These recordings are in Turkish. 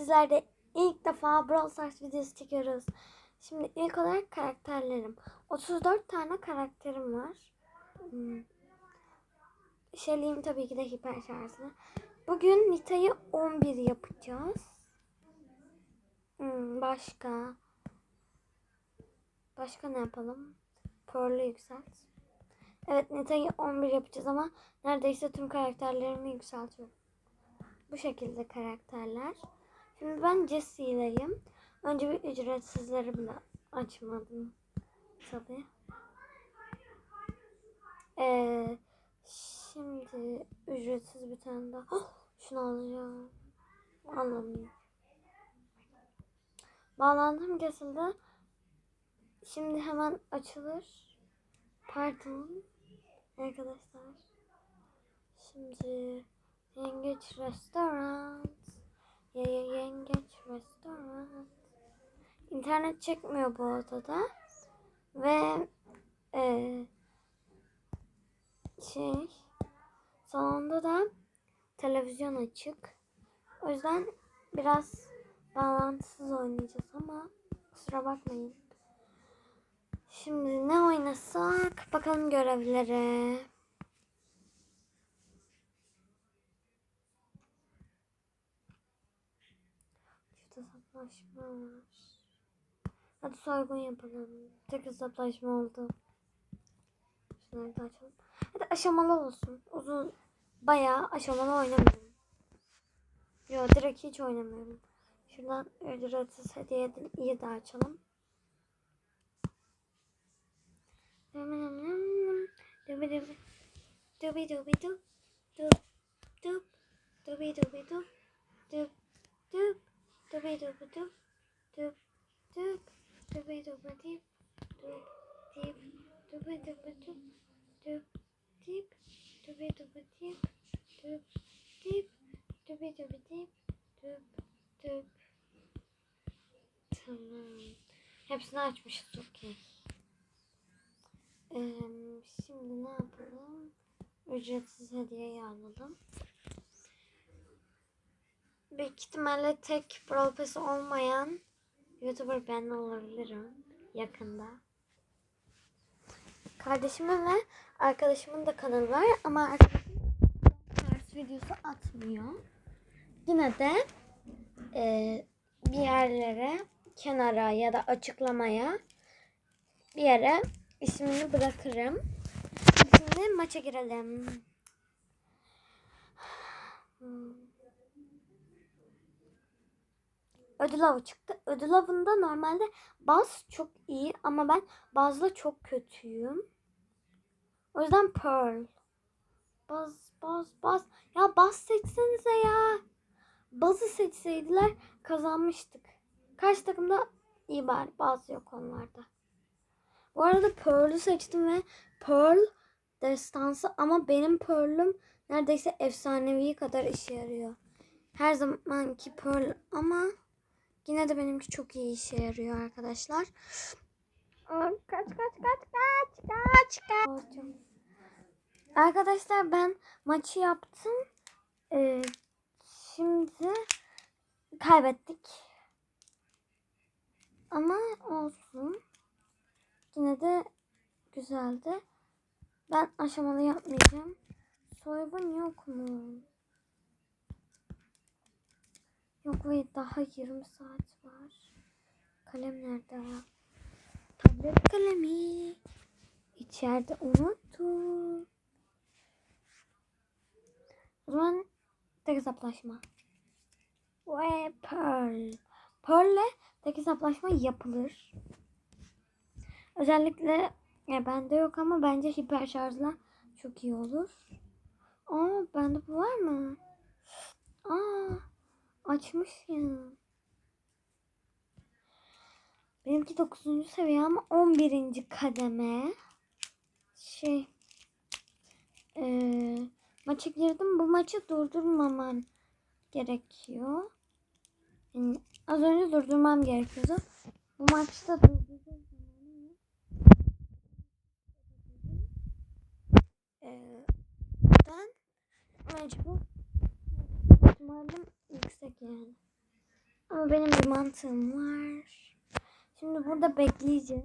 sizlerle ilk defa Brawl Stars videosu çekiyoruz. Şimdi ilk olarak karakterlerim. 34 tane karakterim var. Hmm. Shelly'im tabii ki de hiper şarjlı. Bugün Nita'yı 11 yapacağız. Hmm, başka. Başka ne yapalım? Pearl'ü yükselt. Evet Nita'yı 11 yapacağız ama neredeyse tüm karakterlerimi yükseltiyorum. Bu şekilde karakterler. Şimdi ben Jesse'yleyim. Önce bir ücretsizleri bile açmadım. Tabii. Ee, şimdi ücretsiz bir tane daha. Oh, şunu alacağım. Anladım. Bağlantım kesildi. Şimdi hemen açılır. Pardon. Arkadaşlar. Şimdi Yengeç Restoran. Ya ya yengeç restoran. İnternet çekmiyor bu odada. Ve e, şey salonda da televizyon açık. O yüzden biraz bağlantısız oynayacağız ama kusura bakmayın. Şimdi ne oynasak bakalım görevlere. Hesaplaşma var. Hadi soygun yapalım. Tek hesaplaşma oldu. Şunları da açalım. Hadi aşamalı olsun. Uzun bayağı aşamalı oynamıyorum. Yo direkt hiç oynamıyorum. Şuradan ücretsiz hediye iyi de açalım. Dubi dubi dubi dubi dub dub dub dubi dubi dub dub dub dubi dubi dub dub dub dubi dubi dip dub dip dubi dubi dub dub dip dubi dubi dip dub dip dubi dubi dip dub Tamam. Hepsini açmışız okey. Ee, şimdi ne yapalım? Ücretsiz hediyeyi alalım. Büyük ihtimalle tek Brawl olmayan YouTuber ben olabilirim yakında. Kardeşimin ve arkadaşımın da kanalı var ama arkadaşım ters videosu atmıyor. Yine de e, bir yerlere kenara ya da açıklamaya bir yere ismini bırakırım. Şimdi maça girelim. Hmm. Ödül avı çıktı. Ödül avında normalde baz çok iyi ama ben bazla çok kötüyüm. O yüzden Pearl. Baz, baz, baz. Ya baz seçsenize ya. Bazı seçseydiler kazanmıştık. Karşı takımda iyi bari. Bazı yok onlarda. Bu arada Pearl'ü seçtim ve Pearl destansı ama benim Pearl'üm neredeyse efsanevi kadar işe yarıyor. Her zamanki Pearl ama yine de benimki çok iyi işe yarıyor arkadaşlar. Kaç kaç kaç kaç kaç kaç. Arkadaşlar ben maçı yaptım. Ee, şimdi kaybettik. Ama olsun. Yine de güzeldi. Ben aşamalı yapmayacağım. Soygun yok mu? Yok ve daha 20 saat var. Kalem nerede? Tablet kalemi. İçeride unuttum. O zaman tek hesaplaşma. Ve Pearl. Pearl'le tek hesaplaşma yapılır. Özellikle ya bende yok ama bence hiper şarjla çok iyi olur. Aa bende bu var mı? Aa açmış ya. Benimki 9. seviye ama 11. kademe. Şey ee, maça girdim. Bu maçı durdurmamam gerekiyor. Yani az önce durdurmam gerekiyordu. Bu maçta durdurdum. Ee, ben mecbur ihtimalim yüksek yani. Ama benim bir mantığım var. Şimdi burada bekleyeceğiz.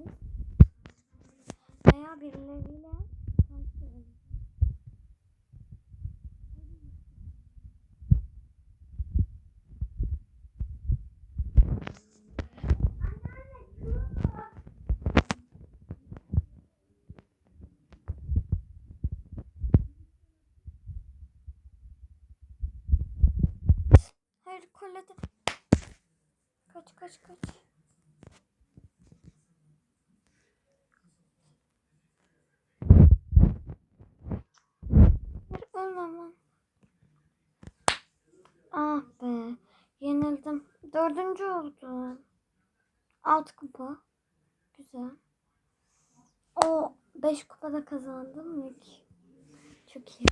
Veya birileriyle Hayır kolede. Kaç kaç kaç. Ölmem. Ah be. Yenildim. Dördüncü oldum. Altı kupa. Güzel. O beş kupada kazandım ilk. Çok iyi.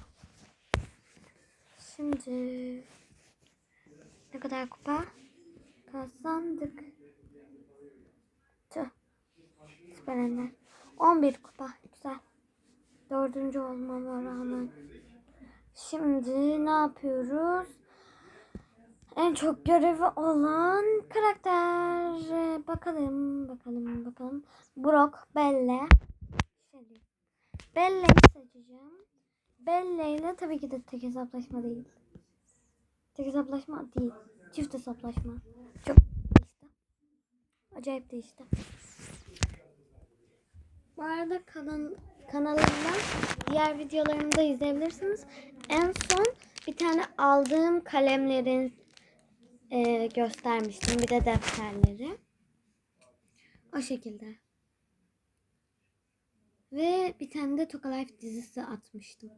Şimdi ne kadar kupa? Kazandık. Tüh. Süper Ender. 11 kupa. Güzel. Dördüncü olmama rağmen. Şimdi ne yapıyoruz? En çok görevi olan karakter. Bakalım, bakalım, bakalım. Brock, Belle. Belle'yi seçeceğim. Belle ile tabii ki de tek hesaplaşma değil. Tek hesaplaşma değil. Çift hesaplaşma. Çok değişti. Acayip değişti. Bu arada kanal, kanalımdan diğer videolarımı da izleyebilirsiniz. En son bir tane aldığım kalemlerin e, göstermiştim. Bir de defterleri. O şekilde. Ve bir tane de Toka Life dizisi atmıştım.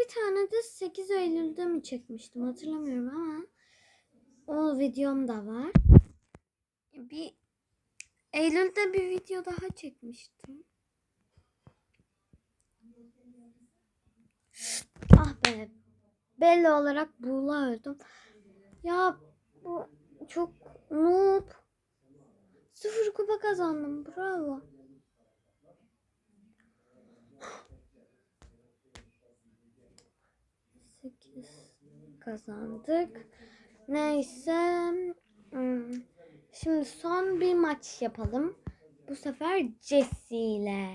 Bir tane de 8 Eylül'de mi çekmiştim hatırlamıyorum ama o videom da var. Bir Eylül'de bir video daha çekmiştim. Ah be. Belli olarak Buğla öldüm. Ya bu çok noob. Sıfır kupa kazandım. Bravo. Kazandık. Neyse. Hmm. Şimdi son bir maç yapalım. Bu sefer Jesse ile.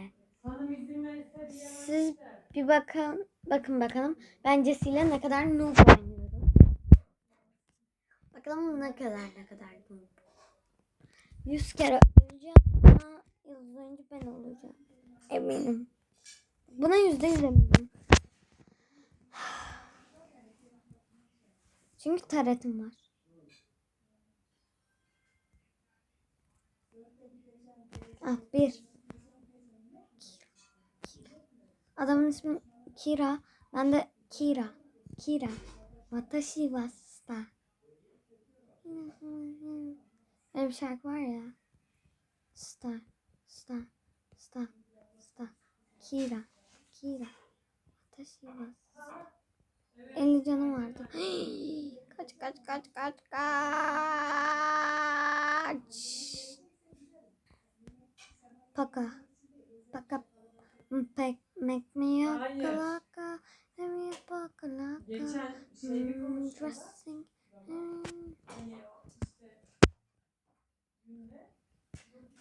Siz bir bakın, bakın bakalım. Ben Jesse ile ne kadar noob oynuyorum. Bakalım ne kadar ne kadar noob. 100 kere öleceğim ama yıldız önce ben olacağım. Eminim. Buna yüzde yüz eminim. Çünkü taretim var. Ah bir. Adamın ismi Kira. Ben de Kira. Kira. Watashi wa sta. Öyle bir şarkı var ya. Sta. Sta. Sta. Sta. Kira. Kira. Watashi wa sta. 50 canım vardı. kaç kaç kaç kaç kaç. Paka. Paka. Pek mek mi Hayır. yakalaka. Emi pakalaka. Geçen şeyde Hmm, dressing. Hmm.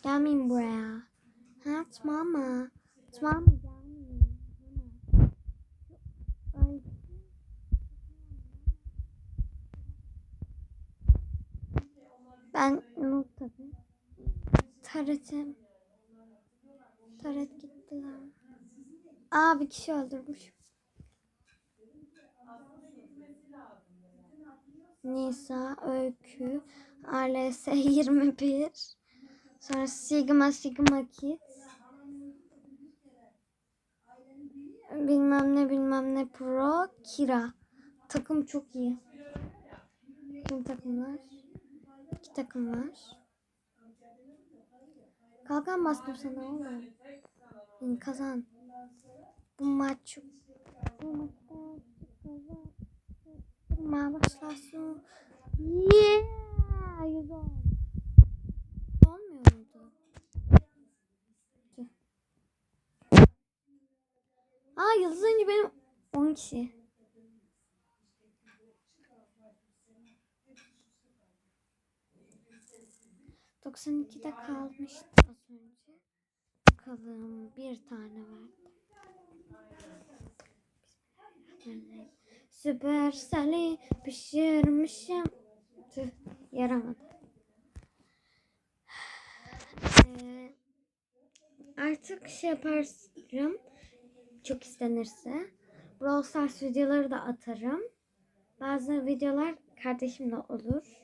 Gelmeyin buraya. Ha mama. Mama gelmeyin. Mama. Ay. Ben noob tabii. Taretim. Taret gittiler. Aa bir kişi öldürmüş. Nisa, Öykü, ALS 21. Sonra Sigma Sigma Kids. Bilmem ne bilmem ne Pro, Kira. Takım çok iyi. Kim takımlar? İki takım var. Kalkan bastım sana oğlum. Yani kazan. Bu maç bu maçta kazan. Başlasın. Yeah! On. Olmuyor muydu? Aa yıldız önce benim 10 kişi. 92'de kalmıştı az önce. Bakalım bir tane verdi. Süperseli pişirmişim. Tüh yaramadı. Ee, artık şey yaparım. Çok istenirse. Brawl Stars videoları da atarım. Bazı videolar kardeşimle olur.